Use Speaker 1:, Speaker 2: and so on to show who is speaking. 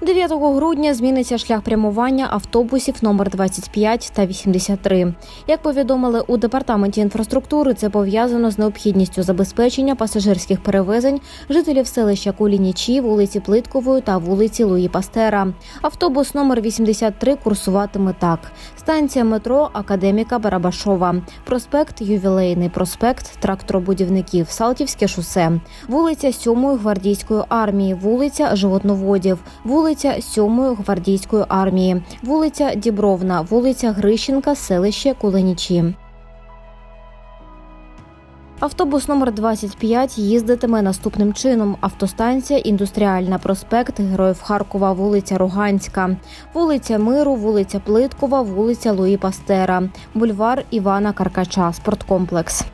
Speaker 1: 9 грудня зміниться шлях прямування автобусів номер 25 та 83. Як повідомили у департаменті інфраструктури, це пов'язано з необхідністю забезпечення пасажирських перевезень жителів селища Кулінічі, вулиці Плиткової та вулиці Луї Пастера. Автобус номер 83 курсуватиме так: станція метро Академіка Барабашова, проспект Ювілейний, проспект тракторобудівників, Салтівське шосе, вулиця 7 гвардійської армії, вулиця Животноводів, вулиця 7 гвардійської армії, вулиця Дібровна, вулиця Грищенка, селище Кулинічі. Автобус номер 25 їздитиме наступним чином: автостанція Індустріальна, проспект Героїв Харкова, вулиця Роганська, вулиця Миру, вулиця Плиткова, вулиця Луї Пастера, бульвар Івана Каркача, спорткомплекс.